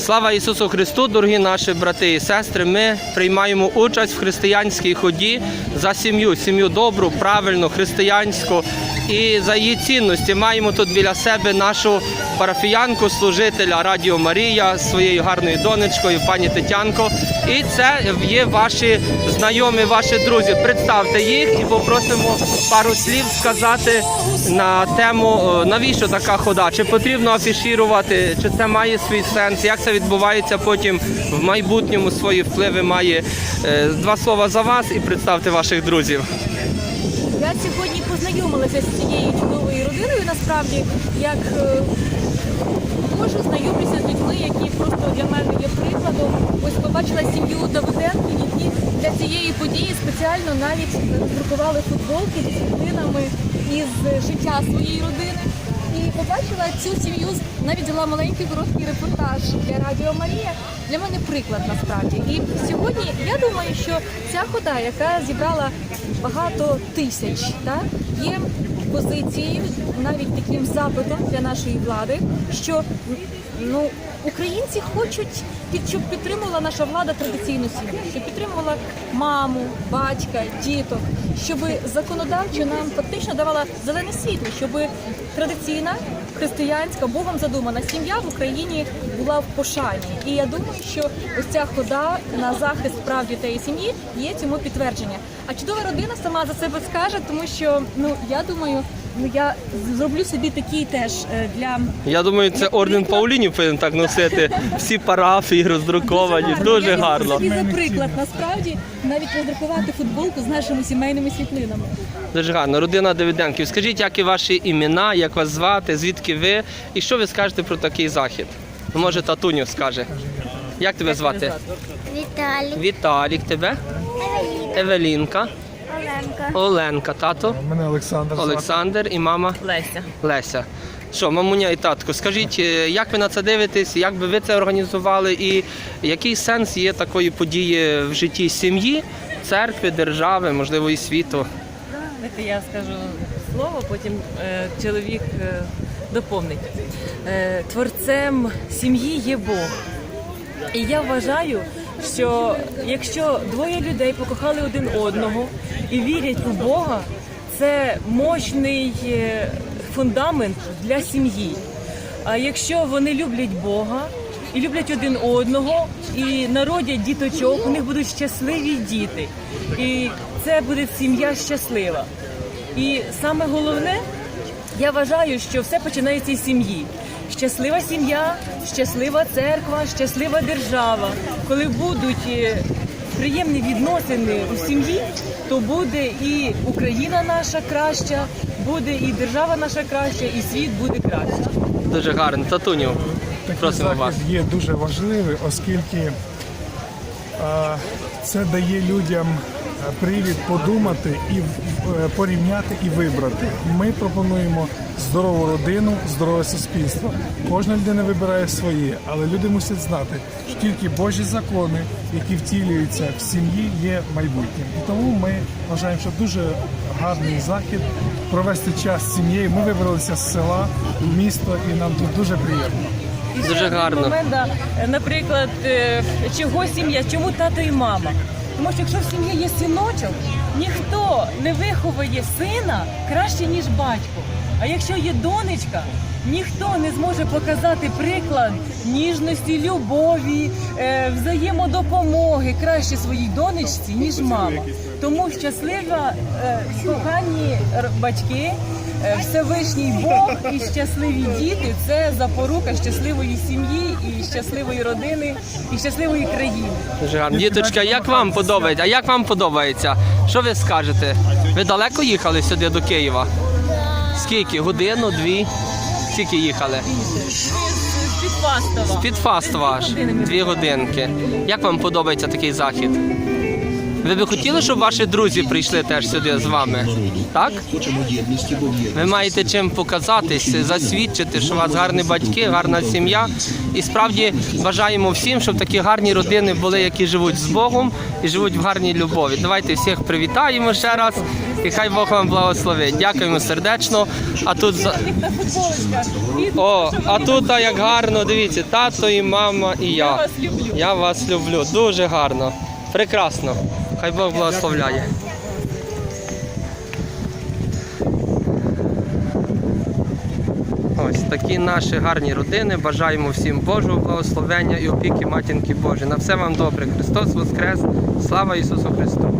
Слава Ісусу Христу, дорогі наші брати і сестри. Ми приймаємо участь в християнській ході за сім'ю, сім'ю добру, правильну, християнську і за її цінності. Маємо тут біля себе нашу парафіянку, служителя Радіо Марія своєю гарною донечкою, пані Тетянко. І це є ваші знайомі, ваші друзі. Представте їх і попросимо пару слів сказати на тему, е, навіщо така хода, чи потрібно афішірувати, чи це має свій сенс, як це відбувається потім в майбутньому свої впливи має. Е, Два слова за вас і представте ваших друзів. Я сьогодні познайомилася з цією чудовою родиною. Насправді, як е, можу знайомлюся з людьми, які просто для мене є прикладом. Ось побачила сім'ю Давиденків, які для цієї події спеціально навіть друкували футболки зі світлинами із життя своєї родини. І побачила цю сім'ю, навіть дала маленький короткий репортаж для Радіо Марія. Для мене приклад насправді. І сьогодні я думаю, що ця хода, яка зібрала багато тисяч, так, є позицією, навіть таким запитом для нашої влади, що ну, українці хочуть, щоб підтримувала наша влада традиційну сім'ю, щоб підтримувала маму, батька, діток, щоб законодавчо нам фактично давала зелене світло, щоб традиційна християнська Богом задумана сім'я в Україні була в пошані. І я думаю, що ось ця хода на захист прав дітей і сім'ї є цьому підтвердження. А чудова родина сама за себе скаже, тому що ну я думаю, ну я зроблю собі такий теж е, для Я думаю, це орден Паулінів повинен так носити. Всі парафії роздруковані. Дуже Я візьму гарно. за приклад насправді навіть роздрукувати футболку з нашими сімейними світлинами. Дуже гарно. Родина Давиденків. Скажіть, які ваші імена, як вас звати, звідки ви і що ви скажете про такий захід? Ну, Може, татуню скаже. Як тебе звати? Віталій, Віталік, тебе? Евелінка, Оленка, Оленка, тато, Мене Олександр. звати. Олександр і мама Леся. Леся. Що, мамуня і татко, скажіть, е, як ви на це дивитесь, як би ви це організували, і який сенс є такої події в житті сім'ї, церкви, держави, можливо, і світу? Знаєте, я скажу слово, потім е, чоловік е, доповнить. Е, творцем сім'ї є Бог. І я вважаю, що якщо двоє людей покохали один одного і вірять у Бога, це мощний е, фундамент для сім'ї. А якщо вони люблять Бога і люблять один одного, і народять діточок, у них будуть щасливі діти. І це буде сім'я щаслива. І саме головне, я вважаю, що все починається із сім'ї. Щаслива сім'я, щаслива церква, щаслива держава. Коли будуть е, приємні відносини у сім'ї, то буде і Україна наша краща, буде і держава наша краща, і світ буде краще. Дуже гарно. Татуню, Такий просимо вас. є дуже важливий, оскільки е, це дає людям привід подумати і е, порівняти і вибрати. Ми пропонуємо здорову родину, здорове суспільство. Кожна людина вибирає своє, але люди мусять знати, що тільки Божі закони, які втілюються в сім'ї, є майбутнім. І тому ми вважаємо, що дуже гарний захід провести час з сім'єю. Ми вибралися з села в місто, і нам тут дуже приємно. І Дуже ще гарно. Момент, да, е, наприклад, е, чого сім'я, чому тато і мама? Тому що якщо в сім'ї є синочок, ніхто не виховує сина краще, ніж батько. А якщо є донечка, ніхто не зможе показати приклад ніжності, любові, е, взаємодопомоги краще своїй донечці, ніж мама. Тому щаслива, е, кохані батьки, е, Всевишній Бог і щасливі діти це запорука щасливої сім'ї і щасливої родини і щасливої країни. Діточка, як вам подобається? А як вам подобається? Що ви скажете? Ви далеко їхали сюди до Києва? Скільки? Годину, дві? Скільки їхали? З-під Фастова. Під Фастова аж. Дві години ми Дві годинки. Як вам подобається такий захід? Ви би хотіли, щоб ваші друзі прийшли теж сюди з вами? Так? Ви маєте чим показатись, засвідчити, що у вас гарні батьки, гарна сім'я. І справді бажаємо всім, щоб такі гарні родини були, які живуть з Богом і живуть в гарній любові. Давайте всіх привітаємо ще раз, і хай Бог вам благословить. Дякуємо сердечно. А тут о, а тут як гарно, дивіться, тато і мама, і я. Я вас люблю. Дуже гарно. Прекрасно. Хай Бог благословляє. Ось такі наші гарні родини. Бажаємо всім Божого благословення і опіки матінки Божої. На все вам добре. Христос Воскрес! Слава Ісусу Христу!